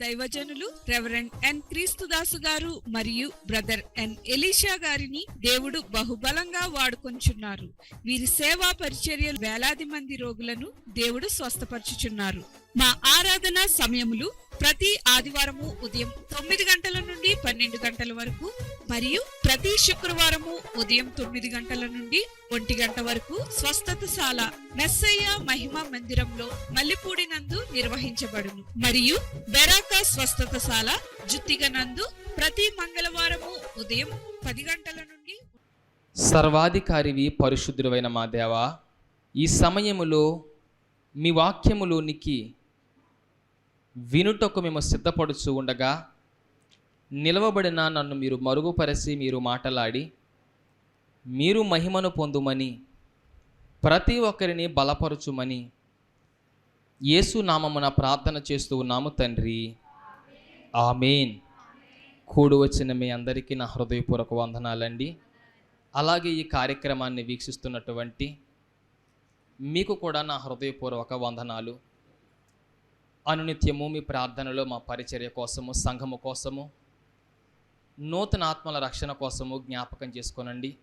దైవజనులు రెవరెండ్ ఎన్ క్రీస్తుదాసు గారు మరియు బ్రదర్ ఎన్ ఎలీషా గారిని దేవుడు బహుబలంగా వాడుకొంచున్నారు. వీరి సేవా పరిచర్యలు వేలాది మంది రోగులను దేవుడు స్వస్థపరచుచున్నారు. మా ఆరాధన సమయములు ప్రతి ఆదివారము ఉదయం తొమ్మిది గంటల నుండి పన్నెండు గంటల వరకు మరియు ప్రతి శుక్రవారము ఉదయం తొమ్మిది గంటల నుండి ఒంటి గంట వరకు స్వస్థతశాల మెస్సయ్య మహిమ మందిరంలో మల్లెపూడి నందు నిర్వహించబడును. మరియు బెరాక స్వస్థతశాల జుత్తిగ నందు ప్రతి మంగళవారము ఉదయం పది గంటల నుండి సర్వాధికారివి పరిశుద్ధుడైన మా దేవా ఈ సమయములో మీ వాక్యములోనికి వినుటకు మేము సిద్ధపడుచు ఉండగా నిలవబడిన నన్ను మీరు మరుగుపరిచి మీరు మాటలాడి మీరు మహిమను పొందుమని ప్రతి ఒక్కరిని బలపరచుమని యేసు నామమున ప్రార్థన చేస్తూ ఉన్నాము తండ్రి. ఆమెన్. కూడు వచ్చిన మీ అందరికీ నా హృదయపూర్వక వందనాలండి. అలాగే ఈ కార్యక్రమాన్ని వీక్షిస్తున్నటువంటి మీకు కూడా నా హృదయపూర్వక వందనాలు. అనునిత్యము మీ ప్రార్థనలో మా పరిచర్య కోసము సంఘము కోసము నూతన ఆత్మల రక్షణ కోసము జ్ఞాపకం చేసుకోనండి.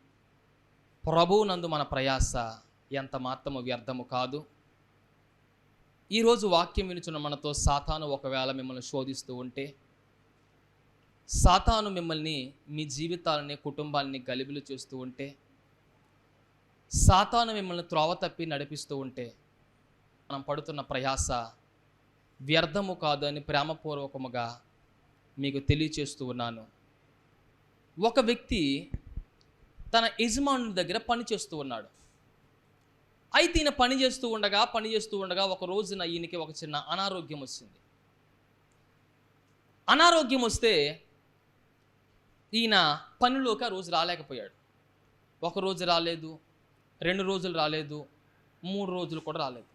ప్రభువునందు మన ప్రయాస ఎంత మాత్రము వ్యర్థము కాదు. ఈరోజు వాక్యం వినుచున్న మనతో సాతాను ఒకవేళ మిమ్మల్ని శోధిస్తూ ఉంటే సాతాను మిమ్మల్ని మీ జీవితాలని కుటుంబాన్ని గలిబిలు చేస్తూ ఉంటే సాతాను మిమ్మల్ని త్రోవ తప్పి నడిపిస్తూ ఉంటే మనం పడుతున్న ప్రయాస వ్యర్థము కాదు అని ప్రేమపూర్వకముగా మీకు తెలియచేస్తూ ఉన్నాను. ఒక వ్యక్తి తన యజమానుల దగ్గర పని చేస్తూ ఉన్నాడు. అయితే ఈయన పని చేస్తూ ఉండగా పని చేస్తూ ఉండగా ఒక రోజున ఈయనకి ఒక చిన్న అనారోగ్యం వచ్చింది. అనారోగ్యం వస్తే ఈయన పనిలోకి ఆ రోజు రాలేకపోయాడు. ఒక రోజు రాలేదు రెండు రోజులు రాలేదు మూడు రోజులు కూడా రాలేదు.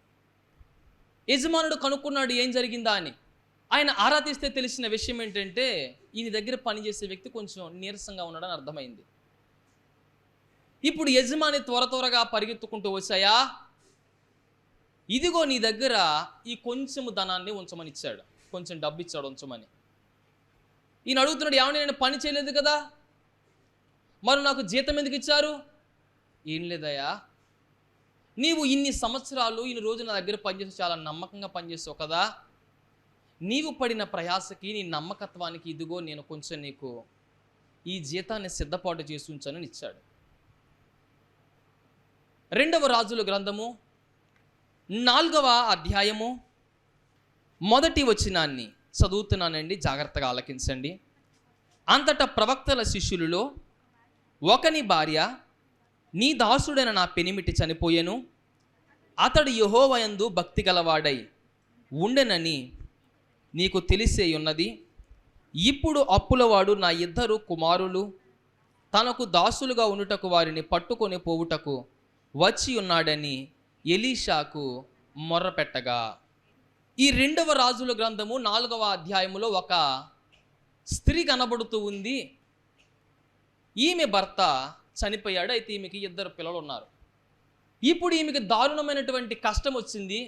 యజమానుడు కనుక్కున్నాడు ఏం జరిగిందా అని. ఆయన ఆరా తీస్తే తెలిసిన విషయం ఏంటంటే ఈయన దగ్గర పనిచేసే వ్యక్తి కొంచెం నీరసంగా ఉన్నాడని అర్థమైంది. ఇప్పుడు యజమాని త్వర త్వరగా పరిగెత్తుకుంటూ వచ్చాయా? ఇదిగో నీ దగ్గర ఈ కొంచెము ధనాన్ని ఉంచమని ఇచ్చాడు. కొంచెం డబ్బు ఇచ్చాడు ఉంచమని. ఈయన అడుగుతున్నాడు ఏమని నేను పని చేయలేదు కదా? మరి నాకు జీతం ఎందుకు ఇచ్చారు? ఏం లేదయ్యా. నీవు ఇన్ని సంవత్సరాలు ఇన్ని రోజులు నా దగ్గర పనిచేసి చాలా నమ్మకంగా పనిచేసావు కదా? నీవు పడిన ప్రయాసకి నీ నమ్మకత్వానికి ఇదిగో నేను కొంచెం నీకు ఈ జీతాన్ని సిద్ధపాటు చేసి ఉంచానని ఇచ్చాడు. రెండవ రాజుల గ్రంథము నాలుగవ అధ్యాయము మొదటి వచనాన్ని చదువుతున్నానండి జాగ్రత్తగా ఆలకించండి. అంతటా ప్రవక్తల శిష్యులలో ఒకని భార్య నీ దాసుడైన నా పెనిమిటి చనిపోయెను. అతడు యహోవయందు భక్తి గలవాడై ఉండెనని నీకు తెలిసే ఉన్నది ఇప్పుడు అప్పులవాడు నా ఇద్దరు కుమారులు తనకు దాసులుగా ఉండుటకు వారిని పట్టుకొని పోవుటకు వచ్చి ఉన్నాడని ఎలీషాకు మొర్రపెట్టగా. ఈ రెండవ రాజుల గ్రంథము నాలుగవ అధ్యాయములో ఒక స్త్రీ కనబడుతూ ఉంది. ఈమె భర్త చనిపోయాడు. అయితే ఈమెకి ఇద్దరు పిల్లలు ఉన్నారు ఇప్పుడు ఈమెకి దారుణమైనటువంటి కష్టం వచ్చింది.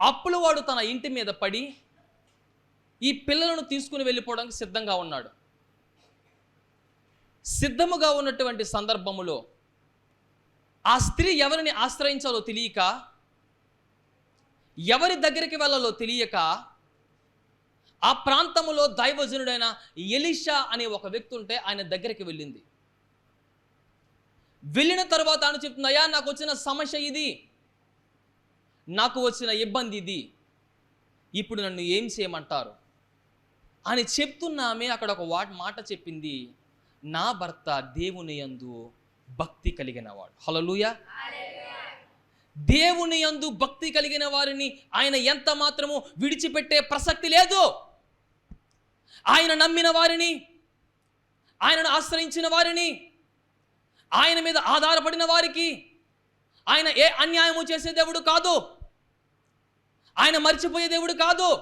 అప్పుల వాడు తన ఇంటి మీద పడి ఈ పిల్లలను తీసుకుని వెళ్ళిపోవడానికి సిద్ధంగా ఉన్నాడు. సిద్ధముగా ఉన్నటువంటి సందర్భములో ఆ స్త్రీ ఎవరిని ఆశ్రయించాలో తెలియక ఎవరి దగ్గరికి వెళ్ళాలో తెలియక ఆ ప్రాంతములో దైవజనుడైన ఎలిషా అనే ఒక వ్యక్తి ఉంటే ఆయన దగ్గరికి వెళ్ళింది. వెళ్ళిన తర్వాత ఆయన చెప్తుంది అయ్యా నాకు వచ్చిన సమస్య ఇది. నాకు వచ్చిన ఇబ్బంది ఇది. ఇప్పుడు నన్ను ఏం చేయమంటారు? అని చెప్తున్న ఆమె అక్కడ ఒక వాట్ మాట చెప్పింది. నా భర్త దేవుని యందు భక్తి కలిగిన వాడు. హలలుయ దేవుని యందు భక్తి కలిగిన వారిని ఆయన ఎంత మాత్రము విడిచిపెట్టే ప్రసక్తి లేదు. ఆయన నమ్మిన వారిని ఆయనను ఆశ్రయించిన వారిని ఆయన మీద ఆధారపడిన వారికి ఆయన ఏ అన్యాయము చేసే దేవుడు కాదు. ఆయన మర్చిపోయే దేవుడు కాదు.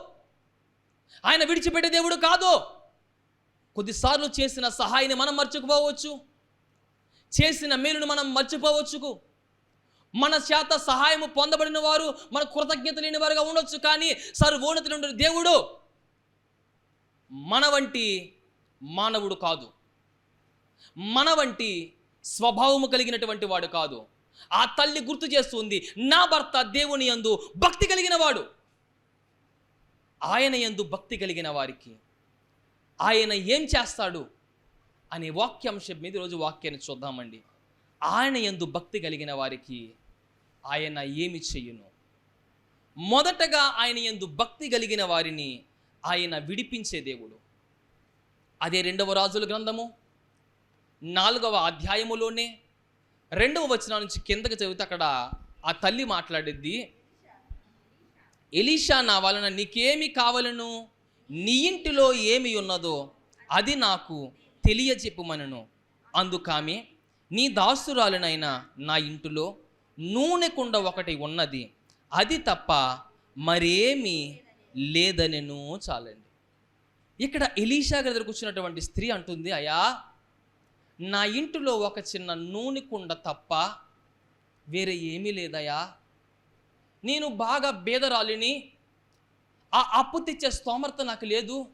ఆయన విడిచిపెట్టే దేవుడు కాదు. కొద్దిసార్లు చేసిన సహాయాన్ని మనం మర్చిపోవచ్చు. చేసిన మేలును మనం మర్చిపోవచ్చు. మన చేత సహాయము పొందబడిన వారు మన కృతజ్ఞత లేని వారుగా ఉండొచ్చు. కానీ సర్వోన్నతులు ఉండే దేవుడు మన వంటి మానవుడు కాదు. మన వంటి స్వభావము కలిగినటువంటి వాడు కాదు. ఆ తల్లి గుర్తు చేస్తుంది నా భర్త దేవుని యందు భక్తి కలిగిన వాడు. ఆయన యందు భక్తి కలిగిన వారికి ఆయన ఏం చేస్తాడు అనే వాక్యాంశం మీద ఈరోజు వాక్యాన్ని చూద్దామండి. ఆయన యందు భక్తి కలిగిన వారికి ఆయన ఏమి చెయ్యును మొదటగా ఆయన యందు భక్తి కలిగిన వారిని ఆయన విడిపించే దేవుడు. అదే రెండవ రాజుల గ్రంథము నాలుగవ అధ్యాయములోనే రెండవ వచనం నుంచి కిందకి చదివితే అక్కడ ఆ తల్లి మాట్లాడిద్ది ఎలీషా నా వలన నీకేమి కావలను? నీ ఇంటిలో ఏమి ఉన్నదో అది నాకు తెలియజెప్పుమనను అందుకామె నీ దాసురాలనైనా నా ఇంటిలో నూనె కుండ ఒకటి ఉన్నది అది తప్ప మరేమీ లేదనెను చాలండి. ఇక్కడ ఎలీషా గారి దగ్గర కూర్చున్నటువంటి స్త్రీ అంటుంది అయా నా ఇంటిలో ఒక చిన్న నూనె కుండ తప్ప వేరే ఏమీ లేదయా నేను బాగా బేదరాలిని. ఆ అప్పు తెచ్చే స్తోమర్త నాకు లేదు.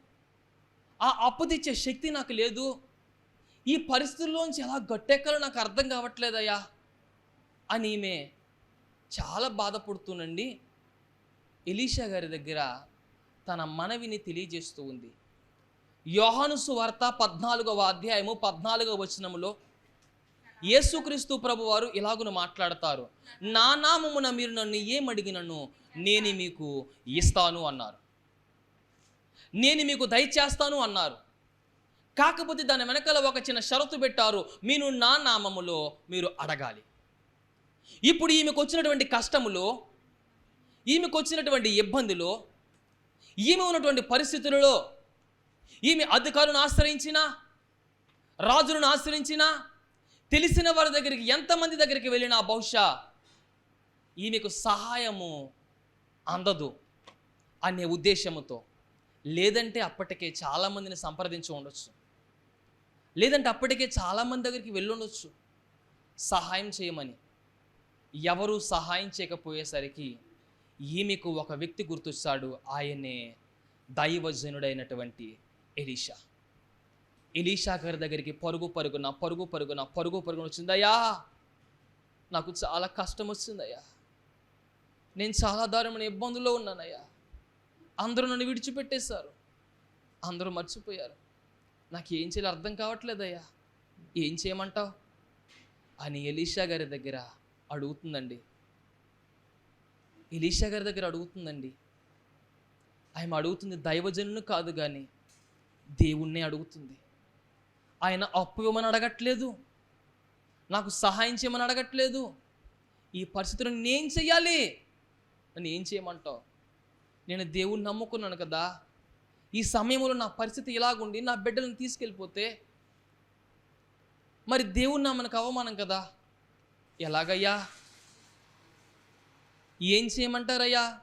ఆ అప్పు తెచ్చే శక్తి నాకు లేదు. ఈ పరిస్థితుల్లోంచి ఎలా గట్టెక్కలో నాకు అర్థం కావట్లేదయ్యా. అని ఈమె చాలా బాధపడుతూనండి. ఎలీషా గారి దగ్గర తన మనవిని తెలియజేస్తూ ఉంది. యోహాను సువార్త పద్నాలుగవ అధ్యాయము పద్నాలుగవ వచనములో యేసుక్రీస్తు ప్రభు వారు ఇలాగును మాట్లాడతారు. నా నామమున మీరు నన్ను ఏమడిగినను? నేను మీకు ఇస్తాను అన్నారు. నేను మీకు దయచేస్తాను అన్నారు. కాకపోతే దాని వెనకాల ఒక చిన్న షరతు పెట్టారు. మీరు నా నామములో మీరు అడగాలి. ఇప్పుడు ఈమెకు వచ్చినటువంటి కష్టములో ఈమెకు వచ్చినటువంటి ఇబ్బందిలో ఈమె ఉన్నటువంటి పరిస్థితులలో ఈమె అధికారులను ఆశ్రయించినా రాజులను ఆశ్రయించిన తెలిసిన వారి దగ్గరికి ఎంతమంది దగ్గరికి వెళ్ళినా బహుశా ఈమెకు సహాయము అందదు అనే ఉద్దేశముతో. లేదంటే అప్పటికే చాలామందిని సంప్రదించి ఉండొచ్చు. లేదంటే అప్పటికే చాలామంది దగ్గరికి వెళ్ళుండొచ్చు సహాయం చేయమని. ఎవరు సహాయం చేయకపోయేసరికి ఈమెకు ఒక వ్యక్తి గుర్తొచ్చాడు. ఆయనే దైవజనుడైనటువంటి ఎలీషా. ఎలీషా గారి దగ్గరికి పరుగు పరుగున పరుగు పరుగున పరుగు పరుగున వచ్చిందయ్యా నాకు చాలా కష్టం వచ్చిందయ్యా నేను చాలా దారుణమైన ఇబ్బందుల్లో ఉన్నానయ్యా అందరూ నన్ను విడిచిపెట్టేశారు. అందరూ మర్చిపోయారు. నాకు ఏం చేయాలో అర్థం కావట్లేదయ్యా ఏం చేయమంటావు? అని ఎలీషా గారి దగ్గర అడుగుతుందండి. ఎలీషా గారి దగ్గర అడుగుతుందండి. ఆమె అడుగుతుంది దైవజనుని కాదు కానీ దేవుణ్ణే అడుగుతుంది. ఆయన అప్పు ఇవ్వమని అడగట్లేదు. నాకు సహాయం చేయమని అడగట్లేదు. ఈ పరిస్థితులను నేను చెయ్యాలి. అని ఏం చేయమంటావు? నేను దేవుణ్ణి నమ్ముకున్నాను కదా. ఈ సమయంలో నా పరిస్థితి ఇలాగుండి నా బిడ్డలను తీసుకెళ్ళిపోతే మరి దేవుణ్ణి మనకు అవమానం కదా. ఎలాగయ్యా? ఏం చేయమంటారయ్యా?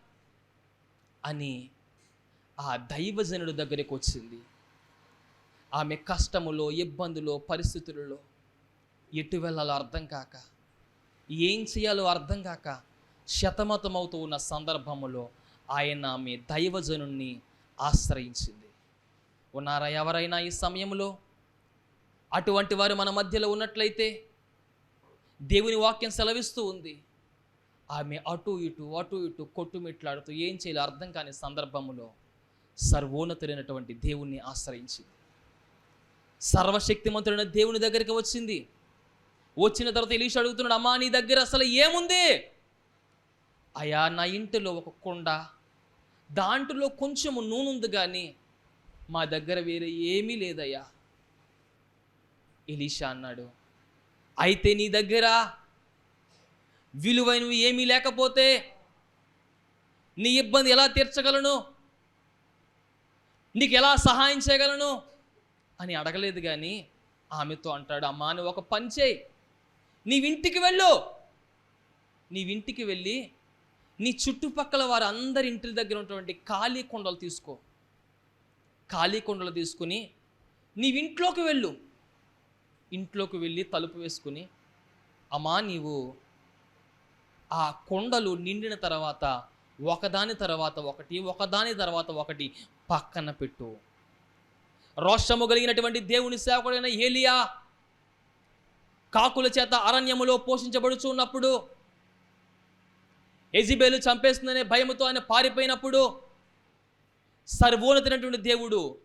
అని ఆ దైవజనుడు దగ్గరికి వచ్చింది. ఆమె కష్టములో ఇబ్బందులో పరిస్థితులలో ఎటు వెళ్ళాలో అర్థం కాక ఏం చేయాలో అర్థం కాక శతమతమవుతూ ఉన్న సందర్భములో ఆయన ఆమె దైవజనుణ్ణి ఆశ్రయించింది. ఉన్నారా ఎవరైనా ఈ సమయంలో? అటువంటి వారు మన మధ్యలో ఉన్నట్లయితే దేవుని వాక్యం సెలవిస్తూ ఉంది. ఆమె అటు ఇటు అటు ఇటు కొట్టుమిట్లాడుతూ ఏం చేయాలో అర్థం కాని సందర్భములో సర్వోన్నతులైనటువంటి దేవుణ్ణి ఆశ్రయించింది. సర్వశక్తిమంతుడైన దేవుని దగ్గరికి వచ్చింది. వచ్చిన తర్వాత ఎలీష అడుగుతున్నాడు అమ్మా నీ దగ్గర అసలు ఏముంది? అయా నా ఇంటిలో ఒక కొండ దాంట్లో కొంచెము నూనె ఉంది కానీ మా దగ్గర వేరే ఏమీ లేదయ్యా. ఎలీషా అన్నాడు అయితే నీ దగ్గర విలువైనవి ఏమీ లేకపోతే నీ ఇబ్బంది ఎలా తీర్చగలను? నీకు ఎలా సహాయం చేయగలను? అని అడగలేదు కానీ ఆమెతో అంటాడు అమ్మా నువ్వు ఒక పని చేయి. నీవింటికి వెళ్ళు. నీవింటికి వెళ్ళి నీ చుట్టుపక్కల వారు అందరి ఇంటి దగ్గర ఉన్నటువంటి ఖాళీ కొండలు తీసుకో. ఖాళీ కొండలు తీసుకుని నీవింట్లోకి వెళ్ళు. ఇంట్లోకి వెళ్ళి తలుపు వేసుకుని అమ్మా నీవు ఆ కొండలు నిండిన తర్వాత ఒకదాని తర్వాత ఒకటి ఒకదాని తర్వాత ఒకటి పక్కన పెట్టు. రోషము కలిగినటువంటి దేవుని సేవకుడైన ఏలియా కాకుల చేత అరణ్యములో పోషించబడుచున్నప్పుడు ఎజిబేలు చంపేస్తుందనే భయముతో ఆయన పారిపోయినప్పుడు సర్వోన్నతైనటువంటి దేవుడు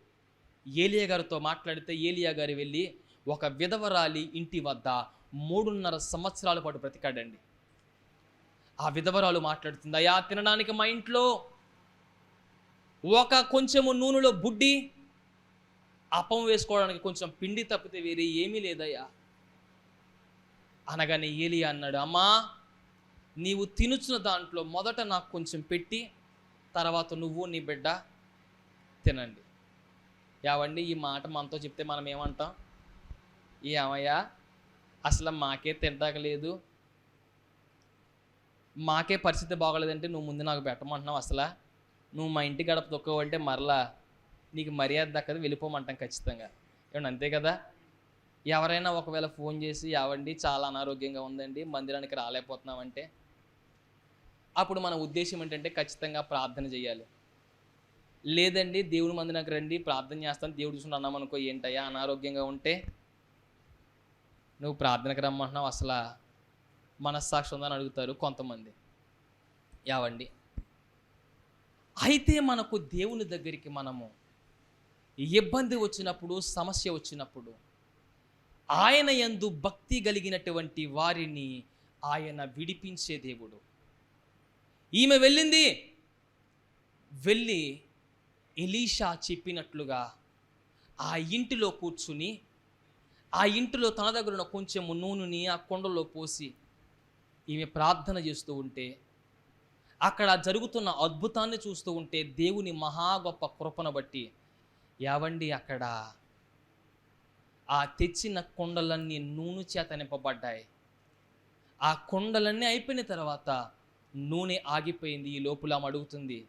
ఏలియా గారితో మాట్లాడితే ఏలియా గారు వెళ్ళి ఒక విధవరాలి ఇంటి వద్ద మూడున్నర సంవత్సరాల పాటు బ్రతికాడండి. ఆ విధవరాలు మాట్లాడుతుంది అయ్యా తినడానికి మా ఇంట్లో ఒక కొంచెము నూనెలో బుడ్డి అప్పం వేసుకోవడానికి కొంచెం పిండి తప్పితే వేరే ఏమీ లేదయ్యా. అనగానే ఏలి అన్నాడు అమ్మా నీవు తినుచున్న దాంట్లో మొదట నాకు కొంచెం పెట్టి తర్వాత నువ్వు నీ బిడ్డ తినండి. యావండి ఈ మాట మనతో చెప్తే మనం ఏమంటాం? ఏమయ్యా అసలు మాకే తినడానికి లేదు మాకే పరిస్థితి బాగోలేదంటే నువ్వు ముందు నాకు పెట్టమంటున్నావు అసలు? నువ్వు మా ఇంటి గడప తొక్కవంటే మరలా నీకు మర్యాద దక్కదు వెళ్ళిపోమంటాం ఖచ్చితంగా. ఏమన్నా అంతే కదా? ఎవరైనా ఒకవేళ ఫోన్ చేసి యావండి చాలా అనారోగ్యంగా ఉందండి మందిరానికి రాలేకపోతున్నామంటే? అప్పుడు మన ఉద్దేశం ఏంటంటే ఖచ్చితంగా ప్రార్థన చేయాలి. లేదండి దేవుని మందిరానికి రండి ప్రార్థన చేస్తాను దేవుడు చూసుకుని అన్నామనుకో ఏంటయ్యా అనారోగ్యంగా ఉంటే? నువ్వు ప్రార్థనకు రమ్మంటున్నావు అసలు మనస్సాక్షి ఉందని అడుగుతారు కొంతమంది. యావండి. అయితే మనకు దేవుని దగ్గరికి మనము ఇబ్బంది వచ్చినప్పుడు సమస్య వచ్చినప్పుడు ఆయన యందు భక్తి కలిగినటువంటి వారిని ఆయన విడిపించే దేవుడు. ఈమె వెళ్ళింది. వెళ్ళి ఎలీషా చెప్పినట్లుగా ఆ ఇంటిలో కూర్చుని ఆ ఇంటిలో తన దగ్గర ఉన్న కొంచెం నూనెని ఆ కొండలో పోసి ఈమె ప్రార్థన చేస్తూ ఉంటే అక్కడ జరుగుతున్న అద్భుతాన్ని చూస్తూ ఉంటే దేవుని మహా గొప్ప కృపను బట్టి యావండి అక్కడ ఆ తెచ్చిన కొండలన్నీ నూనె చేత నింపబడ్డాయి. ఆ కొండలన్నీ అయిపోయిన తర్వాత నూనె ఆగిపోయింది ఈ లోపల ఆమె అడుగుతుంది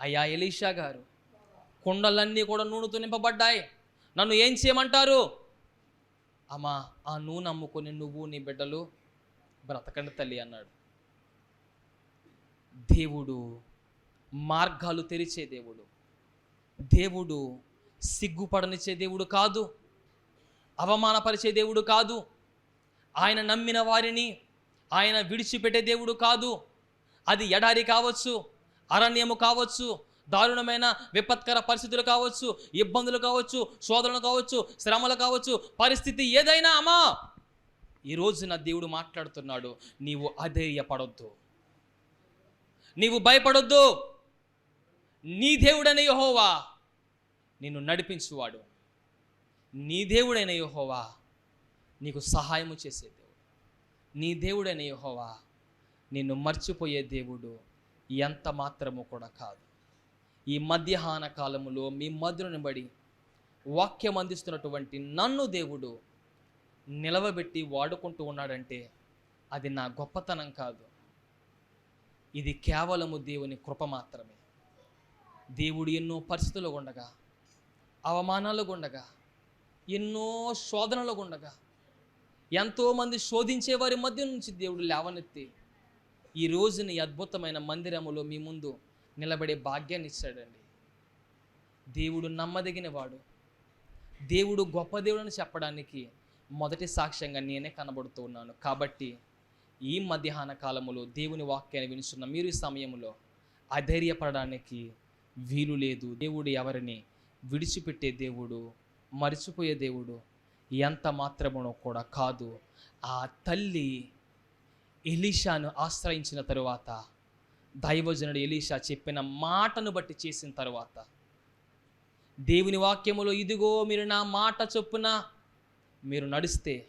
అయ్యా ఎలీషా గారు కొండలన్నీ కూడా నూనెతో నింపబడ్డాయి. నన్ను ఏం చేయమంటారు? అమ్మా ఆ నూనె అమ్ముకొని నువ్వు నీ బిడ్డలు బ్రతకండి తల్లి అన్నాడు. దేవుడు మార్గాలు తెరిచే దేవుడు. దేవుడు సిగ్గుపడనిచ్చే దేవుడు కాదు. అవమానపరిచే దేవుడు కాదు. ఆయన నమ్మిన వారిని ఆయన విడిచిపెట్టే దేవుడు కాదు. అది ఎడారి కావచ్చు అరణ్యము కావచ్చు దారుణమైన విపత్కర పరిస్థితులు కావచ్చు ఇబ్బందులు కావచ్చు శోధనలు కావచ్చు శ్రమలు కావచ్చు పరిస్థితి ఏదైనా అమ్మా! ఈ నా దేవుడు మాట్లాడుతున్నాడు నీవు అధైర్యపడొద్దు. నీవు భయపడొద్దు. నీ దేవుడనే యహోవా. నిన్ను నడిపించువాడు. నీ దేవుడైన యహోవా నీకు సహాయము చేసే దేవుడు. నీ దేవుడైన యహోవా నిన్ను మర్చిపోయే దేవుడు ఎంత మాత్రము కూడా కాదు. ఈ మధ్యాహ్న కాలములో మీ మధురని బడి వాక్యం అందిస్తున్నటువంటి నన్ను దేవుడు నిలవబెట్టి వాడుకుంటూ ఉన్నాడంటే అది నా గొప్పతనం కాదు. ఇది కేవలము దేవుని కృప మాత్రమే. దేవుడు ఎన్నో పరిస్థితులు ఉండగా అవమానాలు గుండగా ఎన్నో శోధనలు గుండగా ఎంతోమంది శోధించే వారి మధ్య నుంచి దేవుడు లేవనెత్తి ఈ రోజుని అద్భుతమైన మందిరములో మీ ముందు నిలబడే భాగ్యాన్ని ఇచ్చాడండి. దేవుడు నమ్మదగిన వాడు దేవుడు గొప్ప దేవుడని చెప్పడానికి మొదటి సాక్ష్యంగా నేనే కనబడుతూ ఉన్నాను. కాబట్టి ఈ మధ్యాహ్న కాలములో దేవుని వాక్యాన్ని వినిస్తున్న మీరు ఈ సమయంలో అధైర్యపడడానికి వీలు లేదు. దేవుడు ఎవరిని విడిచిపెట్టే దేవుడు మరిచిపోయే దేవుడు ఎంత మాత్రమునో కూడా కాదు. ఆ తల్లి ఎలీషాను ఆశ్రయించిన తరువాత దైవజనుడు ఎలీషా చెప్పిన మాటను బట్టి చేసిన తరువాత దేవుని వాక్యములో ఇదిగో మీరు నా మాట చొప్పున మీరు నడిస్తే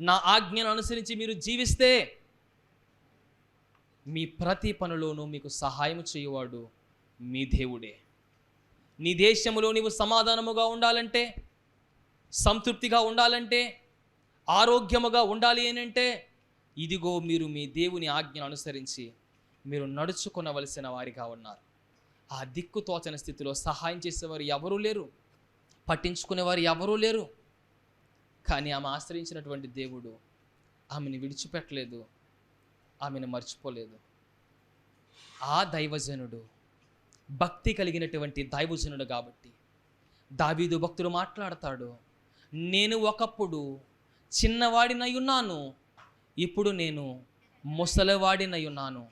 నా ఆజ్ఞను అనుసరించి మీరు జీవిస్తే మీ ప్రతి పనిలోనూ మీకు సహాయం చేయవాడు మీ దేవుడే. నీ దేశములో నీవు సమాధానముగా ఉండాలంటే సంతృప్తిగా ఉండాలంటే ఆరోగ్యముగా ఉండాలి అని అంటే ఇదిగో మీరు మీ దేవుని ఆజ్ఞను అనుసరించి మీరు నడుచుకునవలసిన వారిగా ఉన్నారు. ఆ దిక్కు తోచని స్థితిలో సహాయం చేసేవారు ఎవరూ లేరు పట్టించుకునేవారు ఎవరూ లేరు. కానీ ఆమె ఆశ్రయించినటువంటి దేవుడు ఆమెను విడిచిపెట్టలేదు ఆమెను మర్చిపోలేదు. ఆ దైవజనుడు భక్తి కలిగినటువంటి దైవజనుడు కాబట్టి. దావీదు భక్తుడు మాట్లాడతాడు నేను ఒకప్పుడు చిన్నవాడినై ఉన్నాను ఇప్పుడు నేను ముసలివాడినై ఉన్నాను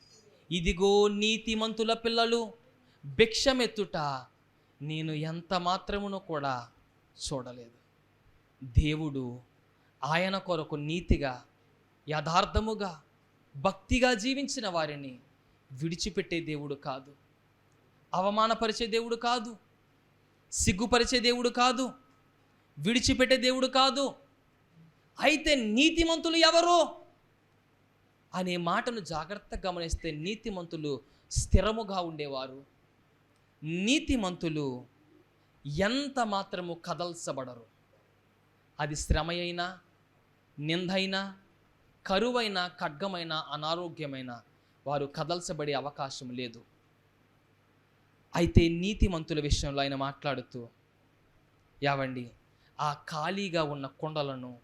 ఇదిగో నీతిమంతుల పిల్లలు భిక్షమెత్తుట నేను ఎంత మాత్రమును కూడా చూడలేదు. దేవుడు ఆయన కొరకు నీతిగా యథార్థముగా భక్తిగా జీవించిన వారిని విడిచిపెట్టే దేవుడు కాదు. అవమానపరిచే దేవుడు కాదు. సిగ్గుపరిచే దేవుడు కాదు. విడిచిపెట్టే దేవుడు కాదు. అయితే నీతిమంతులు ఎవరు? అనే మాటను జాగ్రత్తగా గమనిస్తే నీతిమంతులు స్థిరముగా ఉండేవారు. నీతిమంతులు ఎంత మాత్రము కదల్చబడరు. అది శ్రమ అయినా నిందైనా కరువైన ఖడ్గమైన అనారోగ్యమైన వారు కదల్చబడే అవకాశం లేదు. అయితే నీతిమంతుల విషయంలో ఆయన మాట్లాడుతూ యావండి ఆ ఖాళీగా ఉన్న కొండలను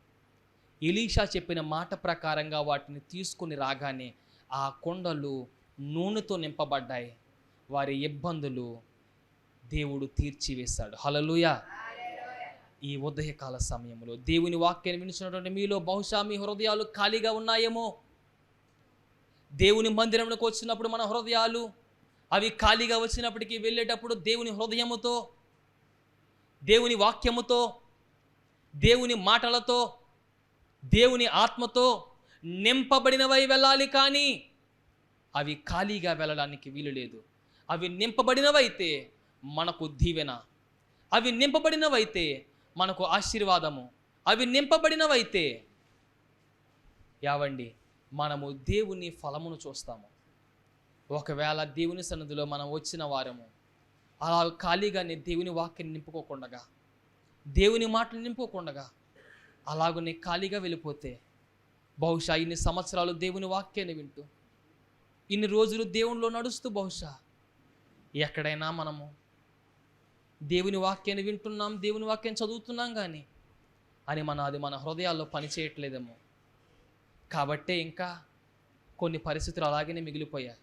ఎలీషా చెప్పిన మాట ప్రకారంగా వాటిని తీసుకుని రాగానే ఆ కొండలు నూనెతో నింపబడ్డాయి. వారి ఇబ్బందులు దేవుడు తీర్చివేశాడు. హలలుయా ఈ ఉదయకాల సమయంలో దేవుని వాక్యాన్ని వినిచినటువంటి మీలో బహుశా మీ హృదయాలు ఖాళీగా ఉన్నాయేమో? దేవుని మందిరంలోకి వచ్చినప్పుడు మన హృదయాలు అవి ఖాళీగా వచ్చినప్పటికీ వెళ్ళేటప్పుడు దేవుని హృదయముతో దేవుని వాక్యముతో దేవుని మాటలతో దేవుని ఆత్మతో నింపబడినవై వెళ్ళాలి కానీ అవి ఖాళీగా వెళ్ళడానికి వీలు లేదు. అవి నింపబడినవైతే మనకు దీవెన. అవి నింపబడినవైతే మనకు ఆశీర్వాదము. అవి నింపబడినవైతే యావండి మనము దేవుని ఫలమును చూస్తాము. ఒకవేళ దేవుని సన్నిధిలో మనం వచ్చిన వారము అలా ఖాళీగానే దేవుని వాక్యం నింపుకోకుండగా దేవుని మాటలు నింపుకోకుండగా అలాగనే ఖాళీగా వెళ్ళిపోతే బహుశా ఇన్ని సంవత్సరాలు దేవుని వాక్యాన్ని వింటూ ఇన్ని రోజులు దేవునిలో నడుస్తూ బహుశా ఎక్కడైనా మనము దేవుని వాక్యాన్ని వింటున్నాం దేవుని వాక్యం చదువుతున్నాం కానీ అని మన అది మన హృదయాల్లో పని చేయట్లేదేమో. కాబట్టే ఇంకా కొన్ని పరిస్థితులు అలాగనే మిగిలిపోయాయి.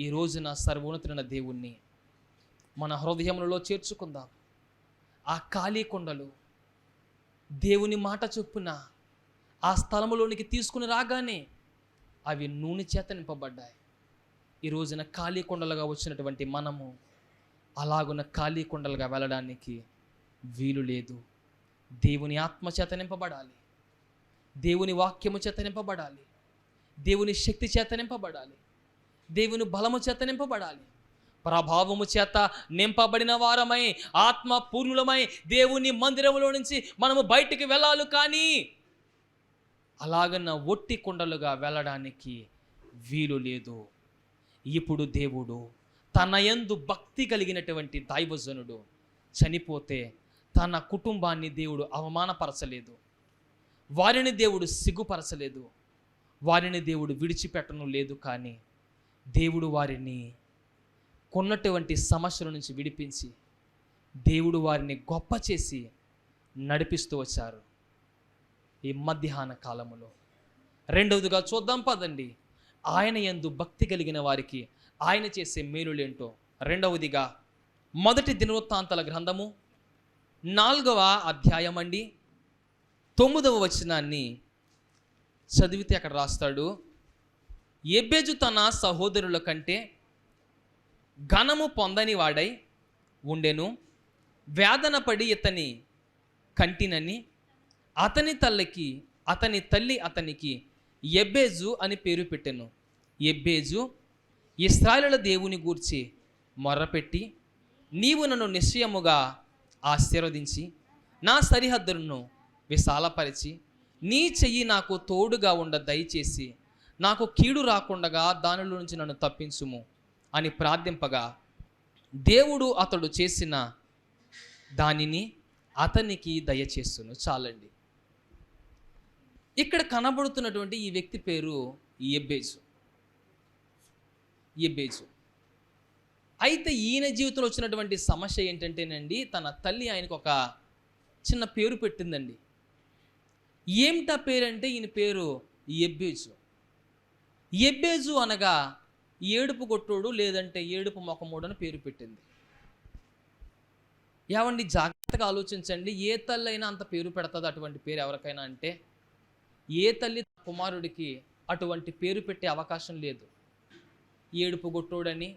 ఈ రోజున సర్వోన్నతుడైన దేవుణ్ణి మన హృదయములలో చేర్చుకుందాం. ఆ ఖాళీ కొండలు దేవుని మాట చొప్పున ఆ స్థలములోనికి తీసుకుని రాగానే అవి నూనె చేత నింపబడ్డాయి. ఈ రోజున ఖాళీ కొండలుగా వచ్చినటువంటి మనము అలాగున్న ఖాళీ కొండలుగా వెళ్ళడానికి వీలు లేదు. దేవుని ఆత్మ చేత నింపబడాలి. దేవుని వాక్యము చేత నింపబడాలి. దేవుని శక్తి చేత నింపబడాలి. దేవుని బలము చేత నింపబడాలి. ప్రభావము చేత నింపబడిన వారమై ఆత్మ పూర్ణులమై దేవుని మందిరంలో నుంచి మనము బయటికి వెళ్ళాలి కానీ అలాగన్న ఒట్టి కొండలుగా వెళ్ళడానికి వీలు లేదు. ఇప్పుడు దేవుడు తన యందు భక్తి కలిగినటువంటి దైవజనుడు చనిపోతే తన కుటుంబాన్ని దేవుడు అవమానపరచలేదు. వారిని దేవుడు సిగ్గుపరచలేదు. వారిని దేవుడు విడిచిపెట్టను లేదు కానీ దేవుడు వారిని కొన్నటువంటి సమస్యల నుంచి విడిపించి దేవుడు వారిని గొప్ప చేసి నడిపిస్తూ వచ్చారు ఈ మధ్యాహ్న కాలములో. రెండవదిగా చూద్దాం పదండి. ఆయన యందు భక్తి కలిగిన వారికి ఆయన చేసే మేలులేంటో రెండవదిగా మొదటి దినవృత్తాంతాల గ్రంథము నాలుగవ అధ్యాయం అండి తొమ్మిదవ వచనాన్ని చదివితే అక్కడ రాస్తాడు. ఎబ్బెజు తన సహోదరుల కంటే ఘనము పొందని వాడై ఉండెను. వేదన పడి ఇతని కంటినని అతని తల్లికి అతని తల్లి అతనికి ఎబ్బేజు అని పేరు పెట్టెను. ఎబ్బేజు ఇస్రాయల దేవుని గూర్చి మొర్రపెట్టి నీవు నన్ను నిశ్చయముగా ఆశీర్వదించి నా సరిహద్దులను విశాలపరిచి నీ చెయ్యి నాకు తోడుగా ఉండ దయచేసి నాకు కీడు రాకుండగా దానిలో నుంచి నన్ను తప్పించుము అని ప్రార్థింపగా దేవుడు అతడు చేసిన దానిని అతనికి దయచేస్తును. చాలండి. ఇక్కడ కనబడుతున్నటువంటి ఈ వ్యక్తి పేరు ఎబ్బేజు ఎబ్బేజు అయితే ఈయన జీవితంలో వచ్చినటువంటి సమస్య ఏంటంటేనండి తన తల్లి ఆయనకు ఒక చిన్న పేరు పెట్టిందండి. ఏమిటా పేరంటే ఈయన పేరు ఎబ్బేజు ఎబ్బేజు అనగా ఏడుపు కొట్టుడు లేదంటే ఏడుపు మొఖమోడు అని పేరు పెట్టింది. ఏమండి జాగ్రత్తగా ఆలోచించండి. ఏ తల్లి అయినా అంత పేరు పెడుతుంది అటువంటి పేరు ఎవరికైనా అంటే ఏ తల్లి కుమారుడికి అటువంటి పేరు పెట్టే అవకాశం లేదు. ఏడుపు గొట్టోడని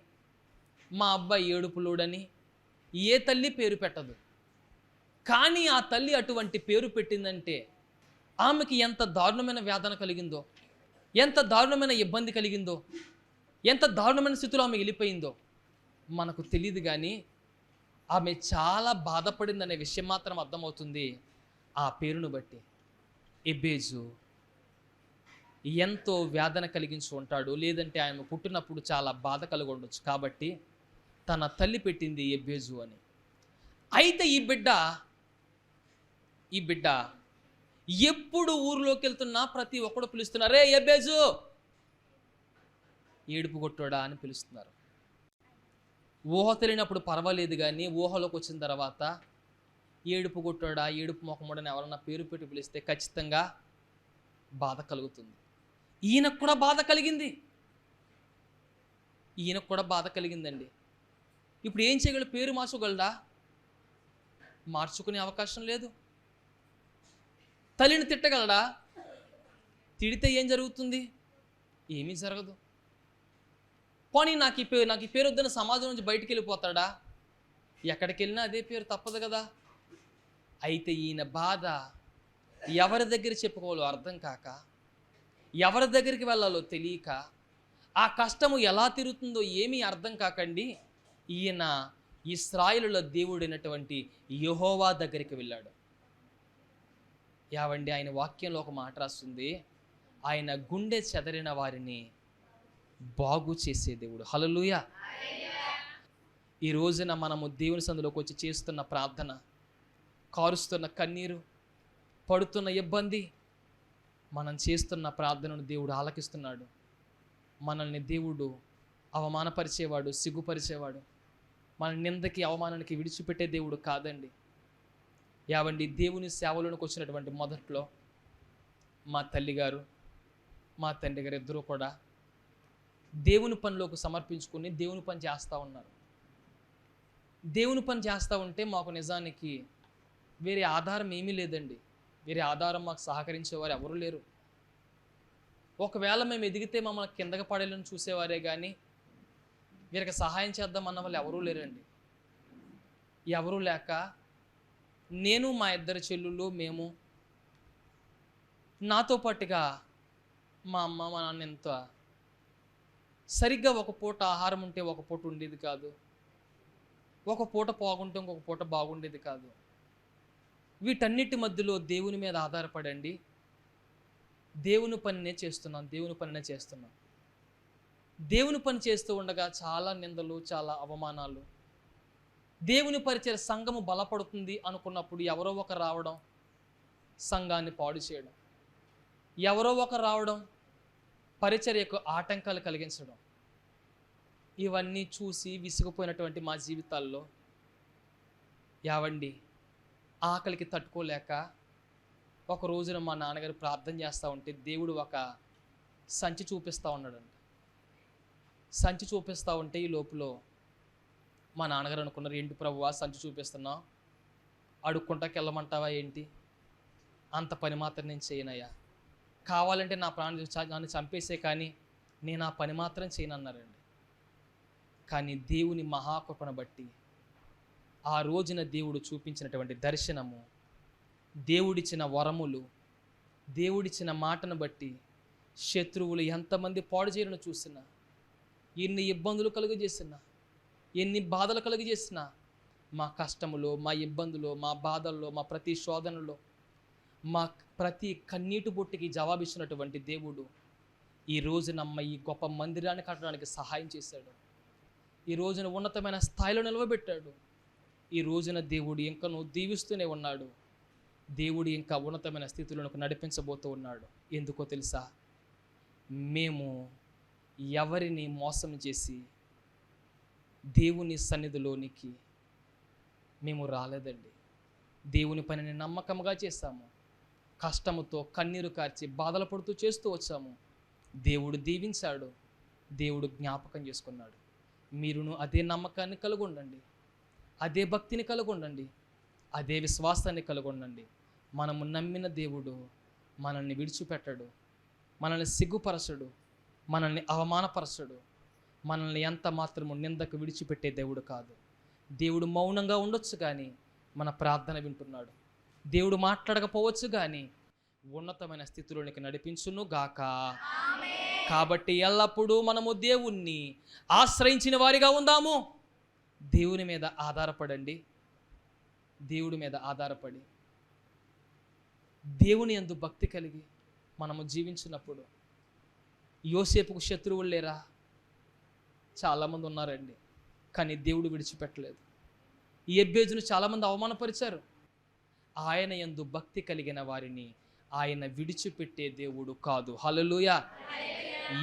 మా అబ్బాయి ఏడుపులోడని ఏ తల్లి పేరు పెట్టదు. కానీ ఆ తల్లి అటువంటి పేరు పెట్టిందంటే ఆమెకి ఎంత దారుణమైన వేదన కలిగిందో ఎంత దారుణమైన ఇబ్బంది కలిగిందో ఎంత దారుణమైన స్థితిలో ఆమె వెళ్ళిపోయిందో మనకు తెలియదు కానీ ఆమె చాలా బాధపడిందనే విషయం మాత్రం అర్థమవుతుంది. ఆ పేరును బట్టి ఎబ్బేజు ఎంతో వేదన కలిగించి ఉంటాడు. లేదంటే ఆయన పుట్టినప్పుడు చాలా బాధ కలిగి ఉండొచ్చు కాబట్టి తన తల్లి పెట్టింది ఎబ్బేజు అని. అయితే ఈ బిడ్డ ఈ బిడ్డ ఎప్పుడు ఊరిలోకి వెళ్తున్నా ప్రతి ఒక్కడు పిలుస్తున్నారు. రే ఎబ్బేజు! ఏడుపు కొట్టోడా? అని పిలుస్తున్నారు. ఊహ తెలియనప్పుడు పర్వాలేదు కానీ ఊహలోకి వచ్చిన తర్వాత ఏడుపు కొట్టాడా? ఏడుపు మొఖముడని ఎవరన్నా పేరు పెట్టి పిలిస్తే ఖచ్చితంగా బాధ కలుగుతుంది. ఈయనకు కూడా బాధ కలిగింది. ఈయనకు కూడా బాధ కలిగిందండి. ఇప్పుడు ఏం చేయగలడు? పేరు మార్చుకోగలడా? మార్చుకునే అవకాశం లేదు. తల్లిని తిట్టగలడా? తిడితే ఏం జరుగుతుంది? ఏమీ జరగదు. పోనీ నాకు ఈ పేరు నాకు ఈ పేరు వద్దని సమాజం నుంచి బయటికి వెళ్ళిపోతాడా ఎక్కడికి వెళ్ళినా అదే పేరు తప్పదు కదా. అయితే ఈయన బాధ ఎవరి దగ్గర చెప్పుకోవాలో అర్థం కాక ఎవరి దగ్గరికి వెళ్ళాలో తెలియక ఆ కష్టము ఎలా తిరుగుతుందో ఏమీ అర్థం కాకండి ఈయన ఇస్రాయిలుల దేవుడైనటువంటి యహోవా దగ్గరికి వెళ్ళాడు. యావండి ఆయన వాక్యంలో ఒక మాట రాస్తుంది. ఆయన గుండె చెదరిన వారిని బాగు చేసే దేవుడు. హలలుయ ఈ రోజున మనము దేవుని సందులోకి వచ్చి చేస్తున్న ప్రార్థన కారుస్తున్న కన్నీరు పడుతున్న ఇబ్బంది మనం చేస్తున్న ప్రార్థనను దేవుడు ఆలకిస్తున్నాడు. మనల్ని దేవుడు అవమానపరిచేవాడు సిగ్గుపరిచేవాడు. మన నిందకి అవమానానికి విడిచిపెట్టే దేవుడు కాదండి. యావండి దేవుని సేవలోనికి వచ్చినటువంటి మొదట్లో మా తల్లిగారు మా తండ్రి గారు ఇద్దరూ కూడా దేవుని పనిలోకి సమర్పించుకుని దేవుని పని చేస్తూ ఉన్నారు. దేవుని పని చేస్తూ ఉంటే మాకు నిజానికి వేరే ఆధారం ఏమీ లేదండి. వేరే ఆధారం మాకు సహకరించేవారు ఎవరు లేరు. ఒకవేళ మేము ఎదిగితే మమ్మల్ని కిందకి పడేలను చూసేవారే కానీ వీరికి సహాయం చేద్దాం అన్న వాళ్ళు ఎవరూ లేరండి. ఎవరూ లేక నేను మా ఇద్దరు చెల్లుళ్ళు మేము నాతో పాటుగా మా అమ్మ మా నాన్న ఎంత సరిగ్గా ఒక పూట ఆహారం ఉంటే ఒక పూట ఉండేది కాదు. ఒక పూట బాగుంటే ఇంకొక పూట బాగుండేది కాదు. వీటన్నిటి మధ్యలో దేవుని మీద ఆధారపడండి. దేవుని పనినే చేస్తున్నాం దేవుని పనినే చేస్తున్నాం. దేవుని పని చేస్తూ ఉండగా చాలా నిందలు చాలా అవమానాలు దేవుని పరిచయ సంఘము బలపడుతుంది అనుకున్నప్పుడు ఎవరో ఒకరు రావడం సంఘాన్ని పాడు చేయడం ఎవరో ఒకరు రావడం పరిచర్యకు ఆటంకాలు కలిగించడం ఇవన్నీ చూసి విసిగిపోయినటువంటి మా జీవితాల్లో యావండి ఆకలికి తట్టుకోలేక ఒక రోజున మా నాన్నగారు ప్రార్థన చేస్తూ ఉంటే దేవుడు ఒక సంచి చూపిస్తూ ఉన్నాడంట. సంచి చూపిస్తూ ఉంటే ఈ లోపల మా నాన్నగారు అనుకున్నారు ఏంటి ప్రభువా సంచి చూపిస్తున్నావు అడుక్కుంటాకి వెళ్ళమంటావా ఏంటి? అంత పని మాత్రం నేను చేయనయ్యా. కావాలంటే నా ప్రాణం నన్ను చంపేసే కానీ నేను ఆ పని మాత్రం చేయను అన్నారండి కానీ దేవుని మహాకృపను బట్టి ఆ రోజున దేవుడు చూపించినటువంటి దర్శనము దేవుడిచ్చిన వరములు దేవుడిచ్చిన మాటను బట్టి శత్రువులు ఎంతమంది పాడు చేయడం చూసినా ఎన్ని ఇబ్బందులు కలుగజేసినా ఎన్ని బాధలు కలుగజేసినా మా కష్టములో మా ఇబ్బందులో మా బాధల్లో మా ప్రతి శోధనలో మా ప్రతి కన్నీటి బొట్టికి జవాబిచ్చినటువంటి దేవుడు ఈ రోజున ఈ గొప్ప మందిరాన్ని కట్టడానికి సహాయం చేశాడు. ఈ రోజున ఉన్నతమైన స్థాయిలో నిలవబెట్టాడు. ఈ రోజున దేవుడు ఇంకా నువ్వు దీవిస్తూనే ఉన్నాడు. దేవుడు ఇంకా ఉన్నతమైన స్థితులను నడిపించబోతూ ఉన్నాడు. ఎందుకో తెలుసా? మేము ఎవరిని మోసం చేసి దేవుని సన్నిధిలోనికి మేము రాలేదండి. దేవుని పనిని నమ్మకంగా చేశాము. కష్టముతో కన్నీరు కార్చి బాధలు పడుతూ చేస్తూ వచ్చాము. దేవుడు దీవించాడు. దేవుడు జ్ఞాపకం చేసుకున్నాడు. మీరును అదే నమ్మకాన్ని కలిగి ఉండండి అదే భక్తిని కలిగి ఉండండి అదే విశ్వాసాన్ని కలిగి ఉండండి మనము నమ్మిన దేవుడు మనల్ని విడిచిపెట్టడు. మనల్ని సిగ్గుపరచడు. మనల్ని అవమానపరచడు. మనల్ని ఎంత మాత్రము నిందకు విడిచిపెట్టే దేవుడు కాదు. దేవుడు మౌనంగా ఉండొచ్చు కానీ మన ప్రార్థన వింటున్నాడు. దేవుడు మాట్లాడకపోవచ్చు కానీ ఉన్నతమైన స్థితిలోనికి నడిపించును గాక. కాబట్టి ఎల్లప్పుడూ మనము దేవుణ్ణి ఆశ్రయించిన వారిగా ఉందాము. దేవుని మీద ఆధారపడండి. దేవుడి మీద ఆధారపడి. దేవుని యందు భక్తి కలిగి మనము జీవించినప్పుడు యోసేపుకు శత్రువులు లేరా? చాలామంది ఉన్నారండి. కానీ దేవుడు విడిచిపెట్టలేదు. ఈ ఎబ్బేజును చాలామంది అవమానపరిచారు. ఆయన ఎందు భక్తి కలిగిన వారిని ఆయన విడిచిపెట్టే దేవుడు కాదు. హలలుయ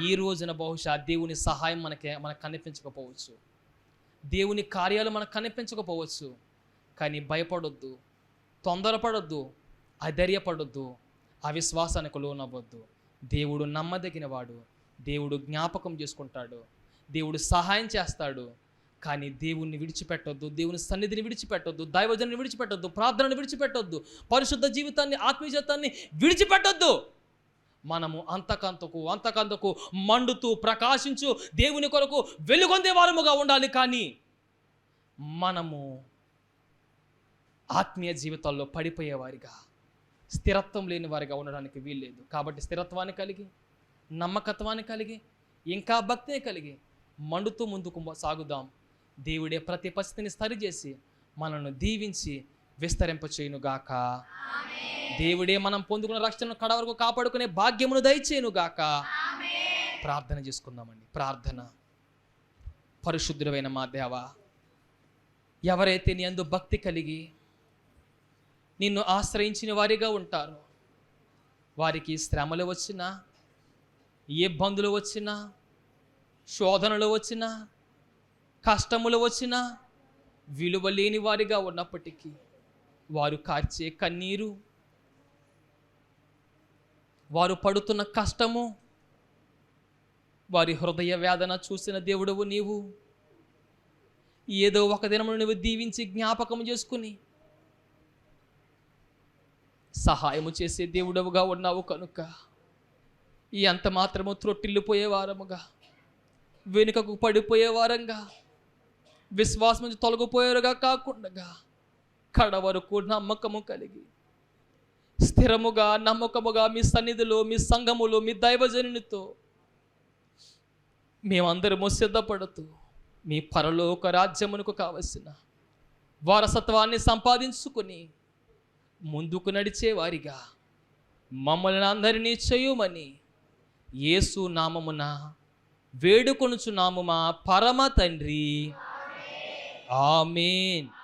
ఈ రోజున బహుశా దేవుని సహాయం మనకి మనకు కనిపించకపోవచ్చు. దేవుని కార్యాలు మనకు కనిపించకపోవచ్చు. కానీ భయపడొద్దు తొందరపడొద్దు అధైర్యపడొద్దు అవిశ్వాసానికి లోనవ్వద్దు. దేవుడు నమ్మదగిన వాడు దేవుడు జ్ఞాపకం చేసుకుంటాడు. దేవుడు సహాయం చేస్తాడు. కానీ దేవుణ్ణి విడిచిపెట్టొద్దు దేవుని సన్నిధిని విడిచిపెట్టొద్దు దైవజనని విడిచిపెట్టొద్దు ప్రార్థనను విడిచిపెట్టొద్దు పరిశుద్ధ జీవితాన్ని ఆత్మీయతాన్ని విడిచిపెట్టొద్దు. మనము అంతకంతకు అంతకంతకు మండుతూ ప్రకాశించు దేవుని కొరకు వెలుగొందే వారముగా ఉండాలి కానీ మనము ఆత్మీయ జీవితాల్లో పడిపోయేవారిగా స్థిరత్వం లేని వారిగా ఉండడానికి వీల్లేదు. కాబట్టి స్థిరత్వాన్ని కలిగి నమ్మకత్వాన్ని కలిగి ఇంకా భక్తిని కలిగి మండుతూ ముందుకు సాగుదాం. దేవుడే ప్రతి పరిస్థితిని సరిచేసి మనల్ని దీవించి విస్తరింపచేయునుగాక దేవుడే మనం పొందుకున్న రక్షణను కడ వరకు కాపాడుకునే భాగ్యమును దయచేయునుగాక. ప్రార్థన చేసుకుందామండి. ప్రార్థన. పరిశుద్ధుడమైన మా దేవ ఎవరైతే నీ అందు భక్తి కలిగి నిన్ను ఆశ్రయించిన వారిగా ఉంటారు వారికి శ్రమలు వచ్చినా ఇబ్బందులు వచ్చినా శోధనలు వచ్చినా కష్టములు వచ్చినా విలువ లేని వారిగా ఉన్నప్పటికీ వారు కార్చే కన్నీరు వారు పడుతున్న కష్టము వారి హృదయ వేదన చూసిన దేవుడవు నీవు. ఏదో ఒక దినము నువ్వు దీవించి జ్ఞాపకం చేసుకుని సహాయము చేసే దేవుడవుగా ఉన్నావు కనుక ఈ అంత మాత్రము త్రొట్టిల్లిపోయే వారముగా వెనుకకు పడిపోయే వారంగా విశ్వాసం నుంచి తొలగిపోయారుగా కాకుండా కడ వరకు నమ్మకము కలిగి స్థిరముగా నమ్మకముగా మీ సన్నిధిలో మీ సంఘములో మీ దైవజనునితో మేమందరము సిద్ధపడుతూ మీ పరలోక రాజ్యమునకు కావలసిన వారసత్వాన్ని సంపాదించుకుని ముందుకు నడిచే వారిగా మమ్మల్ని అందరినీ చేయుమని యేసు నామమున వేడుకొనుచున్నాము మా పరమ తండ్రి. ఆమెన్.